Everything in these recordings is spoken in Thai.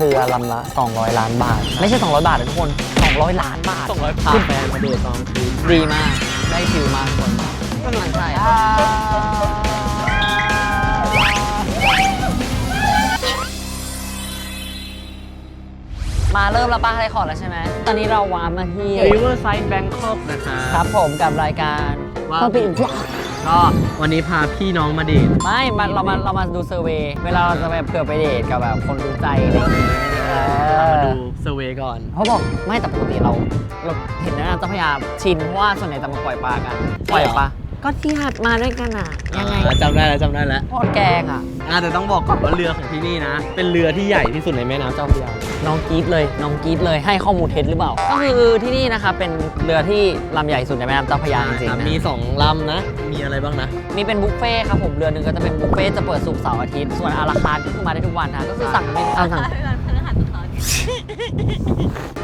เรือลำละ 200 ล้านบาท ไม่ใช่ 200 บาทนะทุกคน 200 ล้านบาทส่งร้อยพาแฟนมาเดทตอนคืนดีมาก ได้ฟิลมากทุกคนก็มันใช่มาเริ่มแล้วป้าอะไรขอร์ดแล้วใช่ไหม ตอนนี้เราวาร์ปมาที่ริเวอร์ไซด์แบงคอกนะคะ ครับผมกับรายการว่าต้องปิด ก็วันนี้พาพี่น้องมาเดทไม่มาเรามาเรามาดูเซอร์เวย์เวลาเราจะไปเผื่อไปเดทกับแบบคนรู้ใจอะไรอย่างงี้เออมาดูเซอร์เวย์ก่อนเขาบอกไม่แต่ปกติเราเราเห็นแม่น้ำเจ้าพระยาชินเพราะว่าส่วนใหญ่จะมาปล่อยปลากันปล่อยปลา ก็ที่หัดมาด้วยกันอะยังไงอ่าจำได้แล้วจำได้แล้ว โคตรแกงอะ อ่าแต่ต้องบอกก่อนว่าเรือของที่นี่นะ เป็นเรือที่ใหญ่ที่สุดในแม่น้ำเจ้าพระยาน้องกรีดเลย น้องกรีดเลยให้ข้อมูลเท็จหรือเปล่า ก็คือที่นี่นะคะเป็นเรือที่ลำใหญ่สุดในแม่น้ำเจ้าพระยาจริงๆนะมี2ลำนะ มีอะไรบ้างนะ มีเป็นบุฟเฟ่ต์ครับผมเรือหนึ่งก็จะเป็นบุฟเฟ่ต์จะเปิดศุกร์เสาร์อาทิตย์ส่วนอาราคาร์ทก็คือมาได้ทุกวันนะก็คือสั่งไม่เอาสั่งต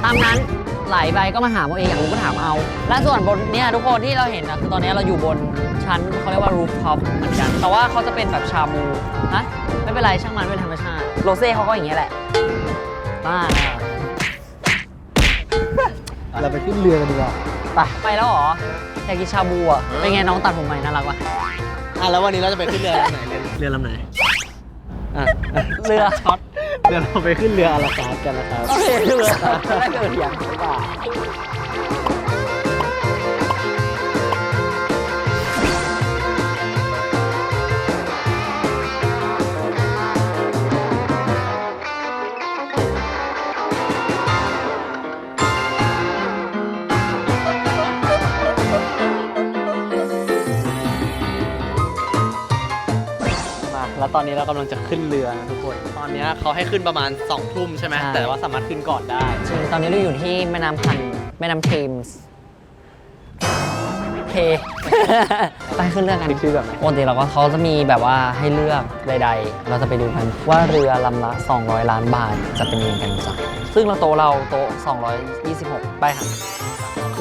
ามนั้นไหลไปก็มาถามเอาเองอยากรู้ก็ถามเอา และส่วนบนเนี่ยทุกคนที่เราเห็นนะคือตอนนี้เราอยู่บนชั้นเขาเรียกว่า roof top เหมือนกัน แต่ว่าเขาจะเป็นแบบชาบูนะไม่เป็นไรช่างมันเป็นธรรมชาติโรเซ่เขาก็อย่างเงี้ยแหละบ้าเราไปขึ้นเรือกันดีกว่าไปไปแล้วเหรออยากกินชาบูอะเป็นไงน้องตัดผมใหม่น่ารักปะอะแล้ววันนี้เราจะไปขึ้นเรือลำไหนเรือเรือลำไหนอะเรือช็อต เดี๋ยวเราไปขึ้นเรืออาราคาร์ทกันนะครับ โอเคเรือได้เกิดอย่างไรบ้าม แล้วตอนนี้เรากำลังจะขึ้นเรือนะทุกคน ตอนนี้เขาให้ขึ้นประมาณ2องทุ่มใช่ไหมแต่ว่าสามารถขึ้นก่อนได้ จริงตอนนี้เราอยู่ที่แม่น้ำพันธุ์แม่น้ำเทมส์เทไปขึ้นเรือกันนี่คือแบบไหนปกติเราก็เขาจะมีแบบว่าให้เลือกใด ๆ เราจะไปดูกันว่าเรือลำละ 200 ล้านบาทจะเป็นยังไงกันจ้ะซึ่งเราโตะเราโตะ226 ไปค่ะ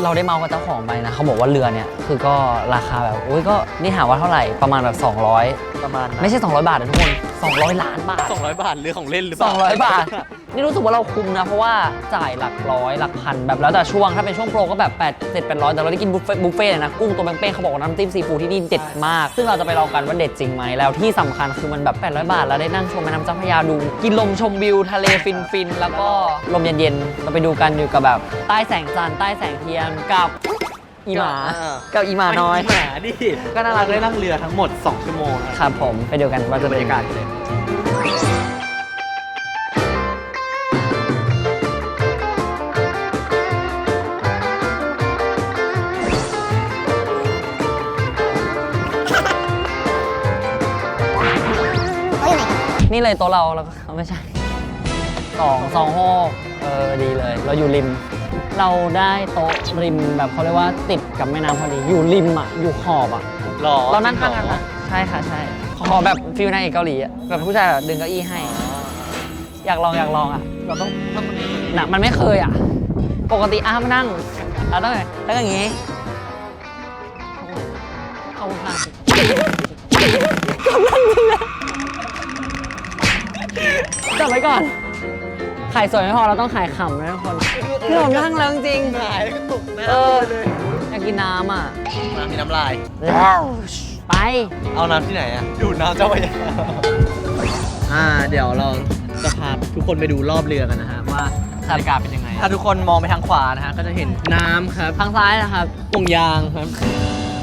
เราได้เมาส์กับเจ้าของไปนะเขาบอกว่าเรือเนี่ยคือก็ราคาแบบอุ้ยก็นี่ถามว่าเท่าไหร่ประมาณแบบ200 ประมาณนั้นไม่ใช่ 200 บาทนะทุกคน 200 ล้านบาท 200 บาทเรือของเล่นหรือเปล่า200 บาท นี่รู้สึกว่าเราคุ้มนะ เพราะว่าจ่ายหลักร้อยหลักพันแบบแล้วแต่ช่วง ถ้าเป็นช่วงโปรก็แบบ8 7 800 แต่เราได้กินบุฟเฟ่บุฟเฟ่ต์เลยนะ กุ้งตัวเป้งๆเขาบอกว่าน้ำจิ้มซีฟู้ดที่นี่เด็ดมาก ซึ่งเราจะไปลองกันว่าเด็ดจริงไหมแล้วที่สำคัญคือมันแบบ800บาทแล้วได้นั่งชมแม่น้ำเจ้าพระยาดู กินลมชมวิวทะเลฟินๆแล้วก็ลมเย็นๆเราไปดูกันอยู่กับแบบใต้แสงจันทร์ใต้แสงเทียนกับอีหมากับอีหมาน้อย หมาดิก็น่ารักได้นั่งเรือทั้งหมด 2 ชั่วโมงนะครับผมไปดูกันว่าจะบรเป็นรยัยางไง นี่เลยโต๊ะเราแล้วก็ไม่ใช่สองสองหกเออดีเลย เราอยู่ริม เราได้โต๊ะริมแบบเขาเรียกว่าติดกับแม่น้ำพอดีอยู่ริมอะอยู่ขอบอะหรอเรานั่งข้างกันนะใช่ค่ะใช่ขอแบบฟิลนางเอกเกาหลีอะแบบผู้ชายแบบดึงเก้าอี้ให้ อยากลองอยากลองอะ เราต้องถ้าคนนี้หนักมันไม่เคยอะ ปกติอ้ามานั่งอะต้องไงแล้วก็อย่างงี้ขอบคุณค่ะ จับไว้ก่อน ขายสวยไม่พอเราต้องขายขำนะทุกคนคือผมนั่งแล้วจริง หายแล้วก็ตกน้เออำเลยๆอยากกินน้ำอะ น้ำมีน้ำลาย ไป เอาน้ำที่ไหนอะดูดน้ำเจ้าพระยาอ่า เดี๋ยวเราจะพาทุกคนไปดูรอบเรือกันนะฮะว่าบรรยากาศเป็นยังไง ถ้าทุกคนมองไปทางขวานะฮะก็จะเห็นน้ำครับ ทางซ้ายนะครับห่วงยางครับ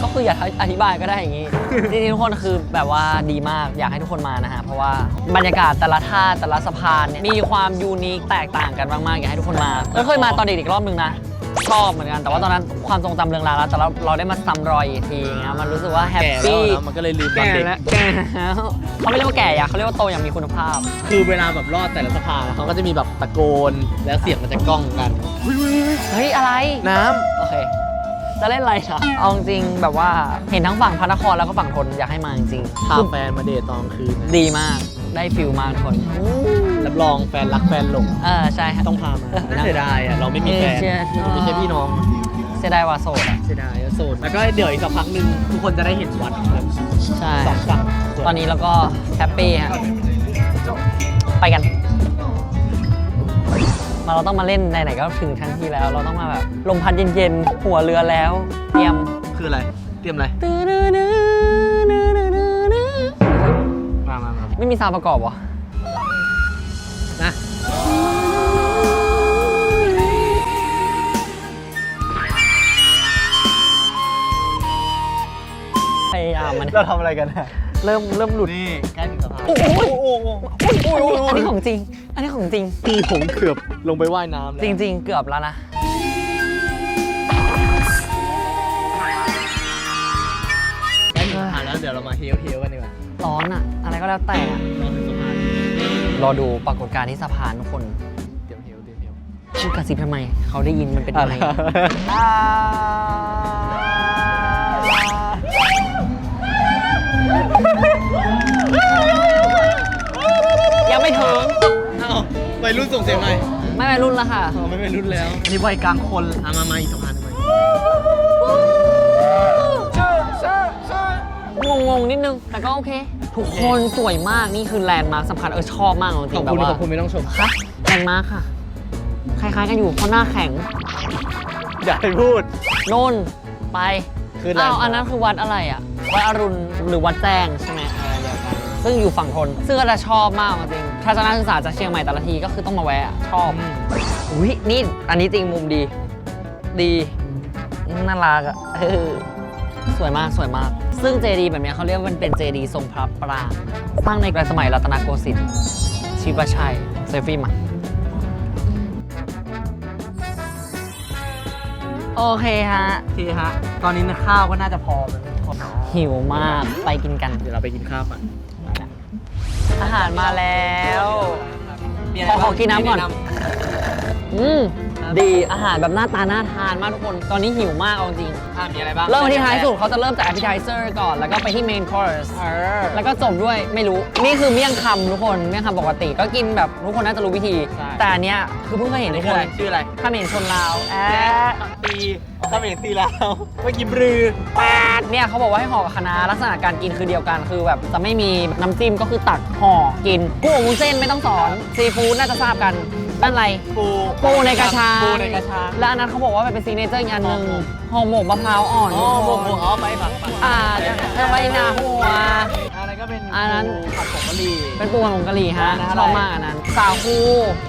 ก็คืออย่าอธิบายก็ได้อย่างนี้จริงๆทุกคนคือแบบว่าดีมากอยากให้ทุกคนมานะฮะเพราะว่าบรรยากาศแต่ละท่าแต่ละสะพานเนี่ยมีความยูนิคแตกต่างกันมากๆอยากให้ทุกคนมาเราเคยมาตอนเด็กๆรอบนึงนะชอบเหมือนกันแต่ว่าตอนนั้นความทรงจำเรืองราวแล้วแต่เราเราได้มาซ้ำรอยอีกทีอย่างเงี้ยมันรู้สึกว่าแฮปแก่แล้วปี้นะมันก็เลยลืมตอนแก่เด็กแล้วแก่แล้วเขาไม่เรียกว่าแก่อะเขาเรียกว่าโตอย่างมีคุณภาพ คือเวลาแบบรอดแต่ละสะพานเขาก็จะมีแบบตะโกนแล้วเสียงมันจะก้องกัน เฮ้ย อะไร น้โอเค จะเล่นอะไรเหรอเอาจริงๆแบบว่าเห็นทั้งฝั่งพระนครแล้วก็ฝั่งทนอยากให้มาจริงำพาแฟนมาเดทตอนกลางคืนนะดีมากได้ฟิลมากทุกคนรับรองแฟนรักแฟนหลงเออใช่ฮะต้องพามาน่าเสียดายอะเราไม่มีแฟนเอเชียไม่ใช่พี่น้องเสียดายว่าโสดอะเสียดายอะโสดแล้วก็เดี๋ยวอีกสักพักหนึ่งทุกคนจะได้เห็นวัดครับใช่สองฝั่งตอนนี้เราก็แฮปปี้ฮะไปกัน มาเราต้องมาเล่นไหนๆก็ถึงทั้งทีแล้ว เราต้องมาแบบลมพัดเย็นๆหัวเรือแล้ว เตรียมคืออะไร เตรียมอะไร มามามาไม่มีซาวด์ประกอบวะนะพยายามมันเราทำอะไรกันฮะ เริ่มเริ่มหลุดนี่ใกล้ถึงสะพานโอ้โหโอ้โหอันนี้ของจริง อันนี้ของจริง พี่ผมเกือบลงไปว่ายน้ำแล้วจริง ๆ เกือบแล้วนะใกล้ถึงสะพานแล้วเดี๋ยวเรามาเฮลเฮลกันดีกว่าร้อนอะอะไรก็แล้วแต่อะรอถึงสะพานรอดูปรากฏการณ์ที่สะพานทุกคนเตรียมเฮลเตรียมเฮลพูดกระซิบทำไม เขาได้ยินมันเป็นอะไร ไม่ถึงเอ้าวัยรุ่นส่งเสียงหน่อยไม่ไปรุ่นละค่ะ อ๋อไม่เป็นรุ่นแล้วอันนี้วัยกลางคนอะมามาอีกสะพานหนึ่งงงๆนิดนึง แต่ก็โอเค ทุกคนสวยมากนี่คือแลนด์มาร์คสำคัญเออชอบมากจขริอบงๆแบคุบณว่าขอบคุณไม่ต้องชม คะแลนด์มาร์คค่ะ คล้ายๆกันอยู่เพราะหน้าแข็งอย่าให้พูด โน่นไปคือแลนด์อ้าวมาร์คอันนั้นคือวัดอะไรอะวัดอรุณหรือวัดแจ้งใช่ไหม ซึ่งอยู่ฝั่งทนซึ่งก็จะชอบมากจริงๆทัศนศึกษาจากเชียงใหม่แต่ละทีก็คือต้องมาแวะอะชอบอุ้ยนี่อันนี้จริงมุมดี ดีน่ารักอะเออสวยมากสวยมาก ซึ่งเจดีแบบเนี้ยเขาเรียกว่ามันเป็นเจดีทรงพระปรางสร้างในสมัยรัตนโกสินทร์ชิบะชัยเซลฟี่มาโอเคฮะโอเคฮะ ตอนนี้นะข้าวก็น่าจะพอเป็นคนหิวมากไปกินกัน เดี๋ยวเราไปกินข้าวก่อน อาหารมาแล้วมีะไรขอขอบ้างกินน้ำก่อนที่แอืมดีอาหารแบบหน้าตาน่าทานมากทุกคน ตอนนี้หิวมากเอาจริงอะมีอะไรบ้าง เริ่มที่ท้ายสุดเขาจะเริ่มจาก appetizer ก่อน แล้วก็ไปที่ main course เออแล้วก็จบด้วยไม่รู้ นี่คือเมี่ยงคำทุกคน เมี่ยงคำปกติ ก็กินแบบทุกคนน่าจะรู้วิธีใช่แต่อันเนี้ยคือเพิ่งเคยเห็นนี่ทุกคือคอะไรนชื่ออะไรเขมรชนลาวแอตี ถ้าเป็นตีแล้วเมื่อกี้บรือแปดเนี่ยเขาบอกว่าให้ห่อกับคะน้าลักษณะการกินคือเดียวกันคือแบบจะไม่มีน้ำจิ้มก็คือตักห่อกินกุ้งอบวุ้นเส้นไม่ต้องสอนซีฟู้ดน่าจะทราบกันด้านในปูปูในกระชังปูในกระชังและอันนั้นเขาบอกว่ามันเป็นซีเนเจอร์อีกอันหนึ่งห่อหมกมะพร้าวอ่อนอ๋อหมทุกกหมคนกอ๋อไปผักผักอ่าจะไว้นาหัวอะไรก็เป็นอันนั้นปูผัดผงกะหรี่เป็นปูผัดผงกะหรี่ฮะอันนั้นชอะไรอบมากอันนั้นสาคู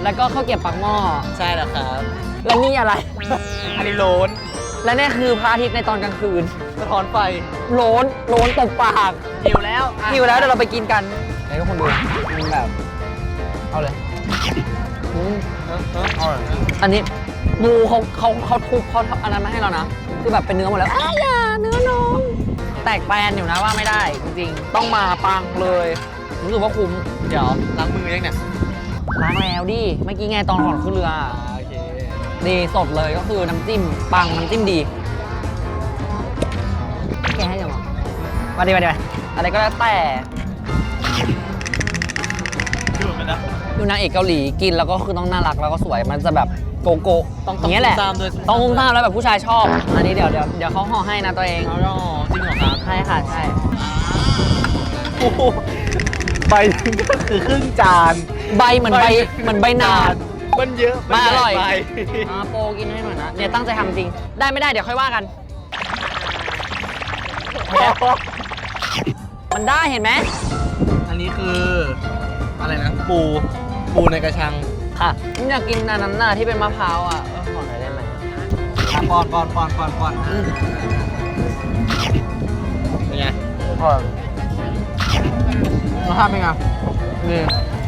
แล้วก็ข้าวเกรียบปักหม้อใช่แล้วครับและนี่อะไรอันนี้โลน และนี่คือพระอาทิตย์ในตอนกลางคืนสะท้อนไฟโลนโลนตบปากหิวแล้วอะหิวแล้วเดี๋ยวเราไปกินกันไหนทุกคนดูมันแบบเอาเลยอืมเออเอออร่อยอันนี้ปูเขาเขาเขาทุบเขาอันนั้นมาให้เรานะ คือแบบเป็นเนื้อหมดแล้วอ้ายอย่าเนื้อน้องแตกแปลนอยู่นะว่าไม่ได้จริงๆต้องมาปังเลยรู้สึกว่าคุ้มเดี๋ยวล้างมือยังเนี่ยล้างแล้วดิเมื่อกี้ไงตอนก่อนขึ้นเรืออ่าโอเค ดีสดเลยก็คือน้ำจิ้มปังน้ำจิ้มดีแกให้ยังหรอมาดีมาดีมาอะไรก็แล้วแต่ดูมันนะดูนางเอกเกาหลีกินแล้วก็คือต้องน่ารักแล้วก็สวยมันจะแบบโกโก้ต้องอย่างเงี้ยแหละตามด้วยต้องอุ้มตามแล้วแบบผู้ชายชอบ อันนี้เดี๋ยวเดี๋ยวเดี๋ยวเขาห่อให้นะตัวเองเอาล่ะจริงเหรอครับใช่ค่ะใช่โอ้โหใบหนึงก็คือครึ่งจาน ใบเหมือนใบเหมือนใบหนาด มันเยอะมาอร่อยใหญ่ไปอ่าโปรกินให้หน่อยนะ เนี่ยตั้งใจทำจริง ได้ไม่ได้เดี๋ยวค่อยว่ากัน มันได้เห็นไหมอันนี้คืออะไรนะ ปู ปูในกระชังค่ะผมอยากกินอันนั้นน่ะที่เป็นมะพร้าวอะเออขอหน่อยได้ไหมอะป้อนป้อนป้อนป้อนป้อนอืมเป็นไงอร่อยรสชาติเป็นไงดี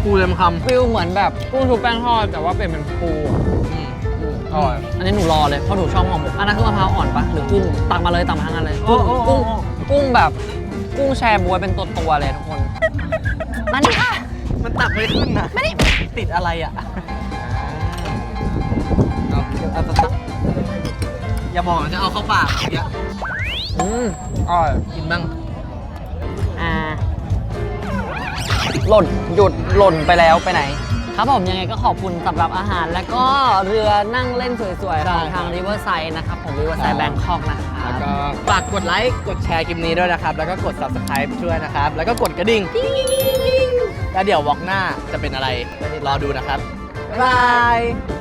ปูเต็มคำฟิลเหมือนแบบกุ้งชุบแป้งทอดแต่ว่าเป็นเป็นปูอะอืมอร่อยอันนี้หนูรอเลยเพราะหนูชอบห่อหมกอันนั้นคือมะพร้าวอ่อนปะหรือกุ้งตักมาเลยตักมาทั้งอันเลยกุ้งกุ้งกุ้งแบบกุ้งแชร์บวยเป็นตัวตัวๆเลยทุกคนมานี่ค่ะมันตักไม่ขึ้นนะไม่ได้ติดอะไรอะเอาเอาตักอย่าบอกนะจะเอาเข้าปากอย่างเงี้ยอืมอร่อยกินบ้าง หล่นหยุดหล่นไปแล้วไปไหน ครับผมยังไงก็ขอบคุณสำหรับอาหาร แล้วก็เรือนั่งเล่นสวยๆของทาง Riverside นะครับผม Riverside Bangkok นะครับแล้วก็ฝากกดไลค์กดแชร์คลิปนี้ด้วยนะครับ แล้วก็กด subscribe ช่วยนะครับ แล้วก็กดกระดิ่งแล้วเดี๋ยววอกหน้าจะเป็นอะไรรอดูนะครับบ๊ายบาย